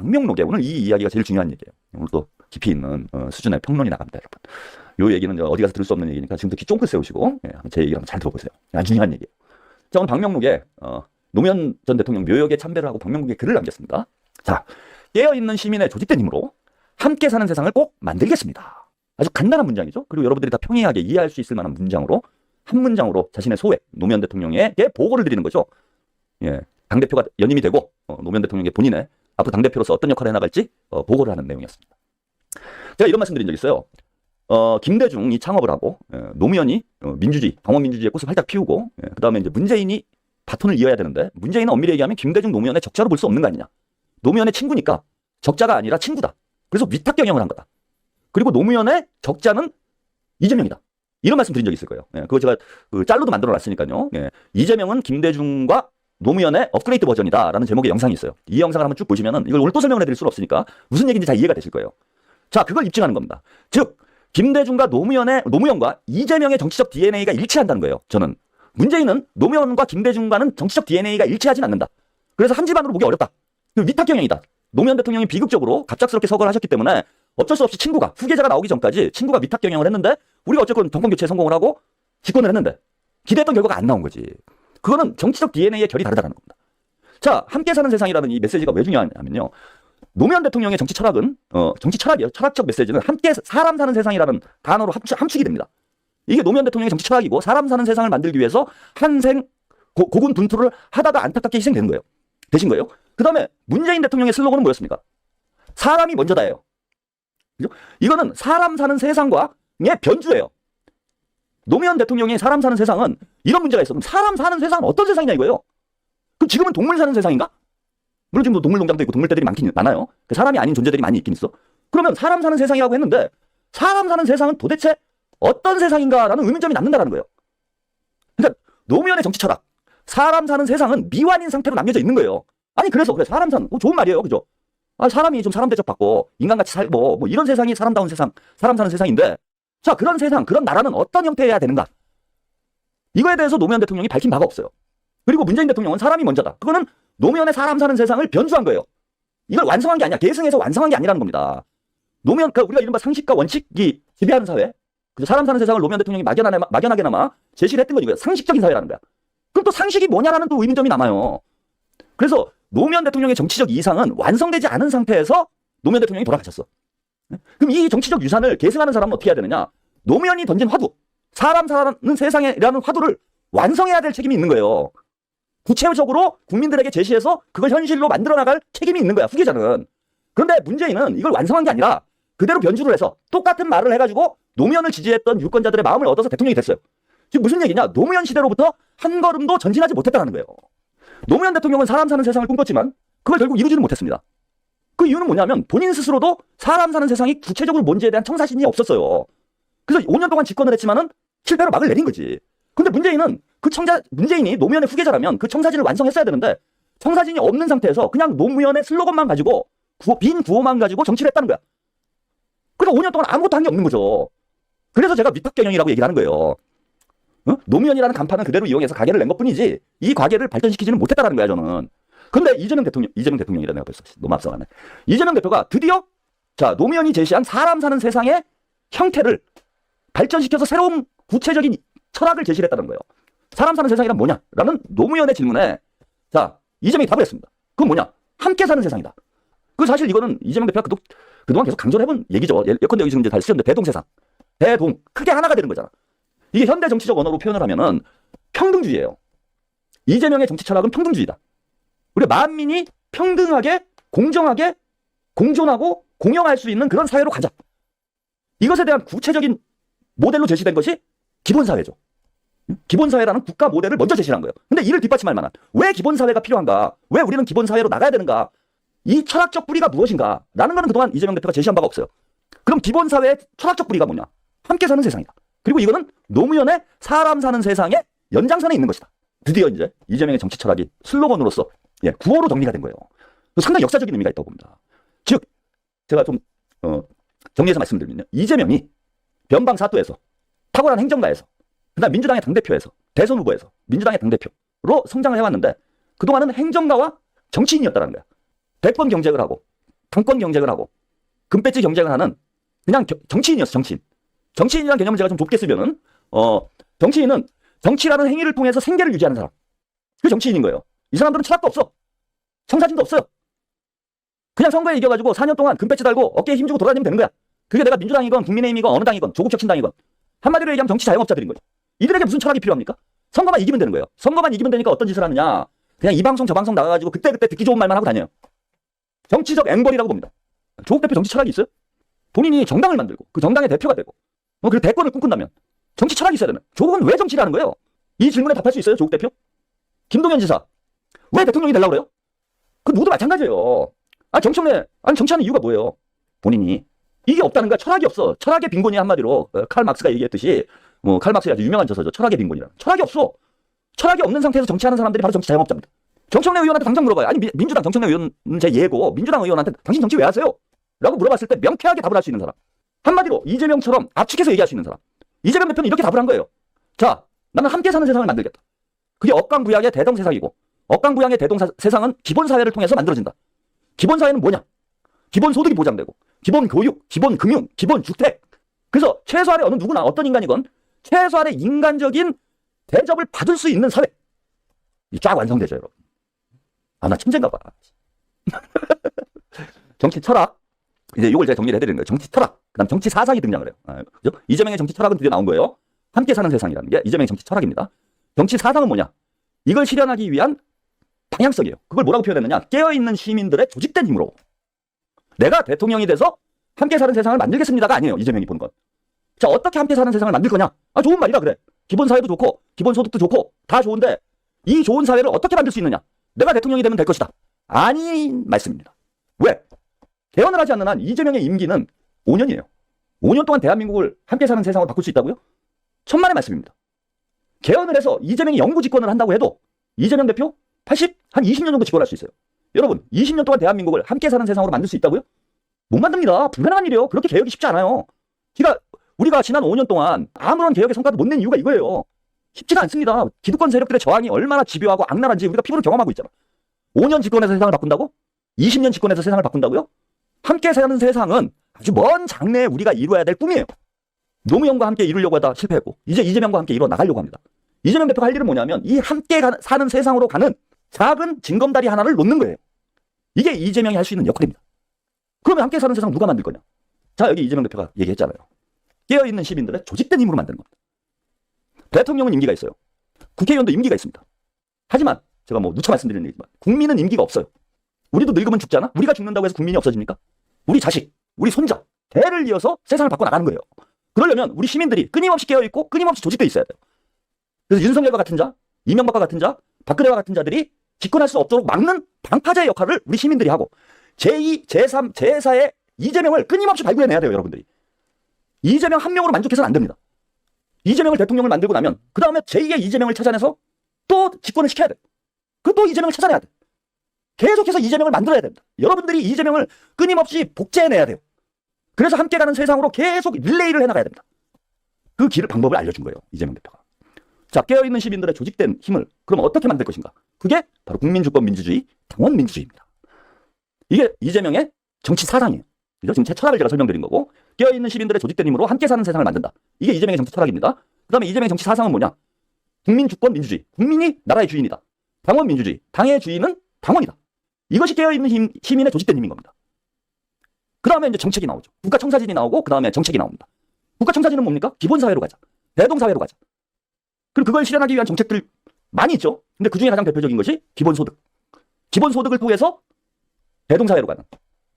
방명록에 오늘 이 이야기가 제일 중요한 얘기예요. 오늘 또 깊이 있는 어, 수준의 평론이 나갑니다, 여러분. 요 얘기는 어디 가서 들을 수 없는 얘기니까 지금부터 귀 쫑긋 세우시고 예, 제 얘기를 한번 잘 들어보세요. 아주 중요한 얘기예요. 자, 오늘 방명록에 어, 노무현 전 대통령 묘역에 참배를 하고 방명록에 글을 남겼습니다. 자, 깨어있는 시민의 조직된 힘으로 함께 사는 세상을 꼭 만들겠습니다. 아주 간단한 문장이죠. 그리고 여러분들이 다 평이하게 이해할 수 있을 만한 문장으로 한 문장으로 자신의 소회 노무현 대통령에게 보고를 드리는 거죠. 예, 당 대표가 연임이 되고 어, 노무현 대통령에게 본인의 앞으로 당 대표로서 어떤 역할을 해나갈지 어, 보고를 하는 내용이었습니다. 제가 이런 말씀드린 적 있어요. 어, 김대중이 창업을 하고 예, 노무현이 어, 민주주의, 강원 민주주의의 꽃을 활짝 피우고 예, 그 다음에 이제 문재인이 바톤을 이어야 되는데 문재인은 엄밀히 얘기하면 김대중 노무현의 적자로 볼 수 없는 거 아니냐. 노무현의 친구니까 적자가 아니라 친구다. 그래서 위탁 경영을 한 거다. 그리고 노무현의 적자는 이재명이다. 이런 말씀 드린 적이 있을 거예요. 예, 그거 제가 그 짤로도 만들어 놨으니까요. 예, 이재명은 김대중과 노무현의 업그레이드 버전이다라는 제목의 영상이 있어요. 이 영상을 한번 쭉 보시면은 이걸 오늘 또 설명을 해드릴 수는 없으니까 무슨 얘기인지 잘 이해가 되실 거예요. 자, 그걸 입증하는 겁니다. 즉, 김대중과 노무현의 노무현과 이재명의 정치적 DNA가 일치한다는 거예요. 저는 문재인은 노무현과 김대중과는 정치적 DNA가 일치하진 않는다. 그래서 한 집안으로 보기 어렵다. 그 위탁 경영이다. 노무현 대통령이 비극적으로 갑작스럽게 서거를 하셨기 때문에 어쩔 수 없이 친구가 후계자가 나오기 전까지 친구가 위탁 경영을 했는데 우리가 어쨌건 정권 교체에 성공을 하고 집권을 했는데 기대했던 결과가 안 나온 거지. 그거는 정치적 DNA의 결이 다르다는 겁니다. 자, 함께 사는 세상이라는 이 메시지가 왜 중요하냐면요. 노무현 대통령의 정치 철학은 어, 정치 철학이에요. 철학적 메시지는 함께 사람 사는 세상이라는 단어로 함축, 함축이 됩니다. 이게 노무현 대통령의 정치 철학이고 사람 사는 세상을 만들기 위해서 한생 고, 고군 분투를 하다가 안타깝게 희생된 거예요. 되신 거예요. 그 다음에 문재인 대통령의 슬로건은 뭐였습니까? 사람이 먼저다예요. 그죠? 이거는 사람 사는 세상과의 변주예요. 노무현 대통령의 사람 사는 세상은 이런 문제가 있어. 사람 사는 세상은 어떤 세상이냐 이거예요. 그럼 지금은 동물 사는 세상인가? 물론 지금 동물 농장도 있고 동물떼들이 많긴 많아요. 그 사람이 아닌 존재들이 많이 있긴 있어. 그러면 사람 사는 세상이라고 했는데 사람 사는 세상은 도대체 어떤 세상인가라는 의문점이 남는다라는 거예요. 그러니까 노무현의 정치 철학, 사람 사는 세상은 미완인 상태로 남겨져 있는 거예요. 아니 그래서 그래 사람 사는 뭐 좋은 말이에요, 그죠? 아, 사람이 좀 사람 대접받고 인간같이 살고 뭐 이런 세상이 사람다운 세상, 사람 사는 세상인데 자 그런 세상, 그런 나라는 어떤 형태여야 되는가? 이거에 대해서 노무현 대통령이 밝힌 바가 없어요. 그리고 문재인 대통령은 사람이 먼저다. 그거는 노무현의 사람 사는 세상을 변주한 거예요. 이걸 완성한 게 아니야. 계승해서 완성한 게 아니라는 겁니다. 노무현, 그 우리가 이른바 상식과 원칙이 지배하는 사회. 그래서 사람 사는 세상을 노무현 대통령이 막연하게, 막연하게나마 제시를 했던 거지. 상식적인 사회라는 거야. 그럼 또 상식이 뭐냐라는 또 의문점이 남아요. 그래서 노무현 대통령의 정치적 이상은 완성되지 않은 상태에서 노무현 대통령이 돌아가셨어. 그럼 이 정치적 유산을 계승하는 사람은 어떻게 해야 되느냐? 노무현이 던진 화두, 사람 사는 세상이라는 화두를 완성해야 될 책임이 있는 거예요. 구체적으로 국민들에게 제시해서 그걸 현실로 만들어 나갈 책임이 있는 거야, 후계자는. 그런데 문재인은 이걸 완성한 게 아니라 그대로 변주를 해서 똑같은 말을 해가지고 노무현을 지지했던 유권자들의 마음을 얻어서 대통령이 됐어요. 지금 무슨 얘기냐? 노무현 시대로부터 한 걸음도 전진하지 못했다는 거예요. 노무현 대통령은 사람 사는 세상을 꿈꿨지만 그걸 결국 이루지는 못했습니다. 그 이유는 뭐냐면 본인 스스로도 사람 사는 세상이 구체적으로 뭔지에 대한 청사진이 없었어요. 그래서 5년 동안 집권을 했지만은 실패로 막을 내린 거지. 근데 문재인은 그 청자, 문재인이 노무현의 후계자라면 그 청사진을 완성했어야 되는데 청사진이 없는 상태에서 그냥 노무현의 슬로건만 가지고 구호, 빈 구호만 가지고 정치를 했다는 거야. 그래서 5년 동안 아무것도 한 게 없는 거죠. 그래서 제가 위탁 경영이라고 얘기를 하는 거예요. 어? 노무현이라는 간판을 그대로 이용해서 가게를 낸 것뿐이지 이 가게를 발전시키지는 못했다라는 거야 저는. 근데 이재명 대통령, 이재명 대통령이라 내가 벌써 너무 앞서가네. 이재명 대표가 드디어 자 노무현이 제시한 사람 사는 세상의 형태를 발전시켜서 새로운 구체적인 철학을 제시를 했다는 거예요. 사람 사는 세상이란 뭐냐? 라는 노무현의 질문에 자 이재명이 답을 했습니다. 그건 뭐냐? 함께 사는 세상이다. 그 사실 이거는 이재명 대표가 그동, 그동안 계속 강조를 해본 얘기죠. 예- 예컨대 여기 지금 이제 다 쓰였는데 대동 세상. 대동. 크게 하나가 되는 거잖아. 이게 현대 정치적 언어로 표현을 하면은 평등주의예요. 이재명의 정치 철학은 평등주의다. 우리 만민이 평등하게, 공정하게, 공존하고 공영할 수 있는 그런 사회로 가자. 이것에 대한 구체적인 모델로 제시된 것이 기본사회죠. 기본사회라는 국가 모델을 먼저 제시한 거예요. 근데 이를 뒷받침할 만한 왜 기본사회가 필요한가? 왜 우리는 기본사회로 나가야 되는가? 이 철학적 뿌리가 무엇인가? 라는 거는 그동안 이재명 대표가 제시한 바가 없어요. 그럼 기본사회의 철학적 뿌리가 뭐냐? 함께 사는 세상이다. 그리고 이거는 노무현의 사람 사는 세상의 연장선에 있는 것이다. 드디어 이제 이재명의 정치 철학이 슬로건으로서 예, 구호로 정리가 된 거예요. 상당히 역사적인 의미가 있다고 봅니다. 즉, 제가 좀 어, 정리해서 말씀드리면요. 이재명이 변방 사또에서 탁월한 행정가에서 그다음 민주당의 당대표에서 대선 후보에서 민주당의 당대표로 성장을 해왔는데 그동안은 행정가와 정치인이었다는 거야. 100번 경쟁을 하고 당권 경쟁을 하고 금배지 경쟁을 하는 그냥 겨- 정치인이었어 정치인. 정치인이라는 개념을 제가 좀 좁게 쓰면은 어 정치인은 정치라는 행위를 통해서 생계를 유지하는 사람. 그게 정치인인 거예요. 이 사람들은 철학도 없어. 청사진도 없어요. 그냥 선거에 이겨가지고 4년 동안 금배지 달고 어깨에 힘주고 돌아다니면 되는 거야. 그게 내가 민주당이건 국민의힘이건 어느 당이건 조국 혁신당이건 한마디로 얘기하면 정치 자영업자들인 거죠. 이들에게 무슨 철학이 필요합니까? 선거만 이기면 되는 거예요. 선거만 이기면 되니까 어떤 짓을 하느냐. 그냥 이 방송 저 방송 나가가지고 그때그때 듣기 좋은 말만 하고 다녀요. 정치적 앵벌이라고 봅니다. 조국 대표 정치 철학이 있어요? 본인이 정당을 만들고 그 정당의 대표가 되고 뭐 그리고 대권을 꿈꾼다면 정치 철학이 있어야 되는 조국은 왜 정치를 하는 거예요? 이 질문에 답할 수 있어요 조국 대표? 김동연 지사 왜 대통령이 되려고 그래요? 그 누구도 마찬가지예요. 아 정청래 아니 정치하는 이유가 뭐예요? 본인이 이게 없다는 거야 철학이 없어 철학의 빈곤이 한마디로 어, 칼 막스가 얘기했듯이 뭐칼 막스의 아주 유명한 저서죠 철학의 빈곤이라 철학이 없어 철학이 없는 상태에서 정치하는 사람들이 바로 정치 자영업자입니다. 정청래 의원한테 당장 물어봐요. 아니 미- 민주당 정청래 의원은 제 예고 민주당 의원한테 당신 정치 왜 하세요? 라고 물어봤을 때 명쾌하게 답을 할 수 있는 사람. 한마디로 이재명처럼 압축해서 얘기할 수 있는 사람. 이재명 대표는 이렇게 답을 한 거예요. 자, 나는 함께 사는 세상을 만들겠다. 그게 억강부양의 대동 세상이고 억강부양의 대동 사- 세상은 기본 사회를 통해서 만들어진다. 기본 사회는 뭐냐? 기본 소득이 보장되고 기본 교육, 기본 금융, 기본 주택. 그래서 최소한의 어느 누구나 어떤 인간이건 최소한의 인간적인 대접을 받을 수 있는 사회. 이쫙 완성되죠, 여러분. 아, 나 천재인가 봐. 정치 철학. 이제 이걸 제가 정리를 해드리는 거예요. 정치 철학. 그 다음 정치 사상이 등장을 해요. 아? 이재명의 정치 철학은 드디어 나온 거예요. 함께 사는 세상이라는 게 이재명의 정치 철학입니다. 정치 사상은 뭐냐? 이걸 실현하기 위한 방향성이에요. 그걸 뭐라고 표현했느냐? 깨어있는 시민들의 조직된 힘으로. 내가 대통령이 돼서 함께 사는 세상을 만들겠습니다가 아니에요. 이재명이 보는 건. 자, 어떻게 함께 사는 세상을 만들 거냐? 아, 좋은 말이라 그래. 기본 사회도 좋고, 기본 소득도 좋고, 다 좋은데, 이 좋은 사회를 어떻게 만들 수 있느냐? 내가 대통령이 되면 될 것이다. 아닌 말씀입니다. 왜? 개헌을 하지 않는 한 이재명의 임기는 5년이에요. 5년 동안 대한민국을 함께 사는 세상으로 바꿀 수 있다고요? 천만의 말씀입니다. 개헌을 해서 이재명이 영구 집권을 한다고 해도 이재명 대표 80, 한 20년 정도 집권할 수 있어요. 여러분, 20년 동안 대한민국을 함께 사는 세상으로 만들 수 있다고요? 못 만듭니다. 불가능한 일이에요. 그렇게 개혁이 쉽지 않아요. 그러니까 우리가 지난 5년 동안 아무런 개혁의 성과도 못 낸 이유가 이거예요. 쉽지가 않습니다. 기득권 세력들의 저항이 얼마나 집요하고 악랄한지 우리가 피부로 경험하고 있잖아. 5년 집권해서 세상을 바꾼다고? 20년 집권해서 세상을 바꾼다고요? 함께 사는 세상은 아주 먼 장래에 우리가 이루어야 될 꿈이에요. 노무현과 함께 이루려고 하다 실패했고 이제 이재명과 함께 이루어 나가려고 합니다. 이재명 대표가 할 일은 뭐냐면 이 함께 가- 사는 세상으로 가는 작은 징검다리 하나를 놓는 거예요. 이게 이재명이 할 수 있는 역할입니다. 그러면 함께 사는 세상 누가 만들 거냐? 자 여기 이재명 대표가 얘기했잖아요. 깨어있는 시민들의 조직된 힘으로 만드는 겁니다. 대통령은 임기가 있어요. 국회의원도 임기가 있습니다. 하지만 제가 뭐 누차 말씀드리는 얘기지만 국민은 임기가 없어요. 우리도 늙으면 죽잖아. 우리가 죽는다고 해서 국민이 없어집니까? 우리 자식, 우리 손자, 대를 이어서 세상을 바꿔 나가는 거예요. 그러려면 우리 시민들이 끊임없이 깨어 있고 끊임없이 조직돼 있어야 돼요. 그래서 윤석열과 같은 자, 이명박과 같은 자, 박근혜와 같은 자들이 집권할 수 없도록 막는 방파제의 역할을 우리 시민들이 하고 제2, 제3, 제4의 이재명을 끊임없이 발굴해내야 돼요, 여러분들이. 이재명 한 명으로 만족해서는 안 됩니다. 이재명을 대통령을 만들고 나면 그 다음에 제2의 이재명을 찾아내서 또 집권을 시켜야 돼. 그또 이재명을 찾아내야 돼. 계속해서 이재명을 만들어야 됩니다. 여러분들이 이재명을 끊임없이 복제해내야 돼요. 그래서 함께 가는 세상으로 계속 릴레이를 해나가야 됩니다. 그 길을 방법을 알려준 거예요. 이재명 대표가. 자, 깨어있는 시민들의 조직된 힘을 그럼 어떻게 만들 것인가? 그게 바로 국민주권 민주주의, 당원 민주주의입니다. 이게 이재명의 정치 사상이에요. 그죠? 지금 제 철학을 제가 설명드린 거고 깨어있는 시민들의 조직된 힘으로 함께 사는 세상을 만든다. 이게 이재명의 정치 철학입니다. 그 다음에 이재명의 정치 사상은 뭐냐? 국민주권 민주주의. 국민이 나라의 주인이다. 당원 민주주의. 당의 주인은 당원이다. 이것이 깨어있는 힘, 시민의 조직된 힘인 겁니다. 그 다음에 이제 정책이 나오죠. 국가청사진이 나오고 그 다음에 정책이 나옵니다. 국가청사진은 뭡니까? 기본사회로 가자. 대동사회로 가자. 그리고 그걸 실현하기 위한 정책들 많이 있죠. 근데 그 중에 가장 대표적인 것이 기본소득. 기본소득을 통해서 대동사회로 가는,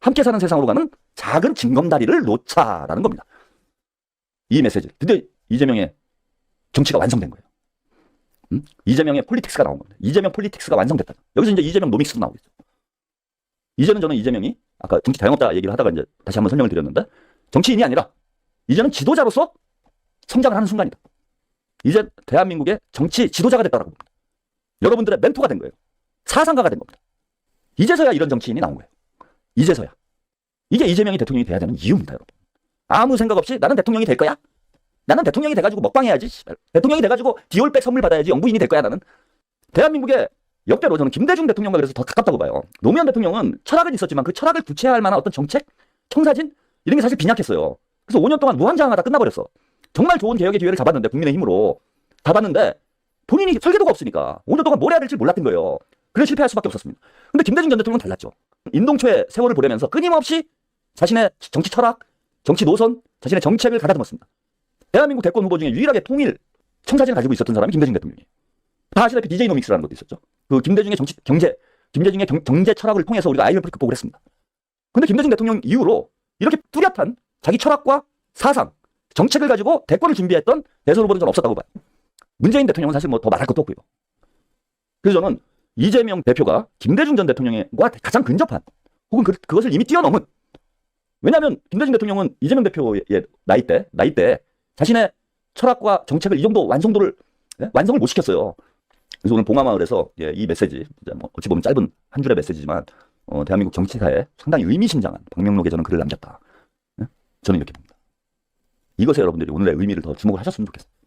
함께 사는 세상으로 가는 작은 징검다리를 놓자라는 겁니다. 이 메시지. 드디어 이재명의 정치가 완성된 거예요. 음? 이재명의 폴리틱스가 나온 겁니다. 이재명 폴리틱스가 완성됐다. 여기서 이제 이재명 노믹스도 나오겠죠. 이제는 저는 이재명이 아까 정치 다양업다 얘기를 하다가 이제 다시 한번 설명을 드렸는데 정치인이 아니라 이제는 지도자로서 성장을 하는 순간이다. 이제 대한민국의 정치 지도자가 됐다라고 봅니다. 여러분들의 멘토가 된 거예요. 사상가가 된 겁니다. 이제서야 이런 정치인이 나온 거예요. 이제서야. 이게 이재명이 대통령이 돼야 되는 이유입니다, 여러분. 아무 생각 없이 나는 대통령이 될 거야. 나는 대통령이 돼가지고 먹방해야지. 대통령이 돼가지고 디올백 선물 받아야지 영부인이 될 거야 나는. 대한민국의 역대로 저는 김대중 대통령과 그래서 더 가깝다고 봐요. 노무현 대통령은 철학은 있었지만 그 철학을 구체화할 만한 어떤 정책, 청사진 이런 게 사실 빈약했어요. 그래서 5년 동안 무한장하다 끝나버렸어. 정말 좋은 개혁의 기회를 잡았는데 국민의 힘으로 잡았는데 본인이 설계도가 없으니까 5년 동안 뭘 해야 될지 몰랐던 거예요. 그래서 실패할 수밖에 없었습니다. 근데 김대중 전 대통령은 달랐죠. 인동초의 세월을 보내면서 끊임없이 자신의 정치 철학, 정치 노선, 자신의 정책을 가다듬었습니다. 대한민국 대권 후보 중에 유일하게 통일 청사진을 가지고 있었던 사람이 김대중 대통령이에요. 다 아시다시피 DJ노믹스라는 것도 있었죠. 그 김대중의 정치, 경제, 김대중의 경, 경제 철학을 통해서 우리가 IMF를 극복을 했습니다. 근데 김대중 대통령 이후로 이렇게 뚜렷한 자기 철학과 사상, 정책을 가지고 대권을 준비했던 대선 후보는 저는 없었다고 봐요. 문재인 대통령은 사실 뭐 더 말할 것도 없고요. 그래서 저는 이재명 대표가 김대중 전 대통령과 가장 근접한 혹은 그, 그것을 이미 뛰어넘은 왜냐하면 김대중 대통령은 이재명 대표의 나이 때 나이 때 자신의 철학과 정책을 이 정도 완성도를 예? 완성을 못 시켰어요. 그래서 오늘 봉화마을에서 예, 이 메시지 뭐 어찌 보면 짧은 한 줄의 메시지지만 어, 대한민국 정치사에 상당히 의미심장한 박명록에 저는 글을 남겼다. 예? 저는 이렇게 봅니다. 이것에 여러분들이 오늘의 의미를 더 주목을 하셨으면 좋겠어요.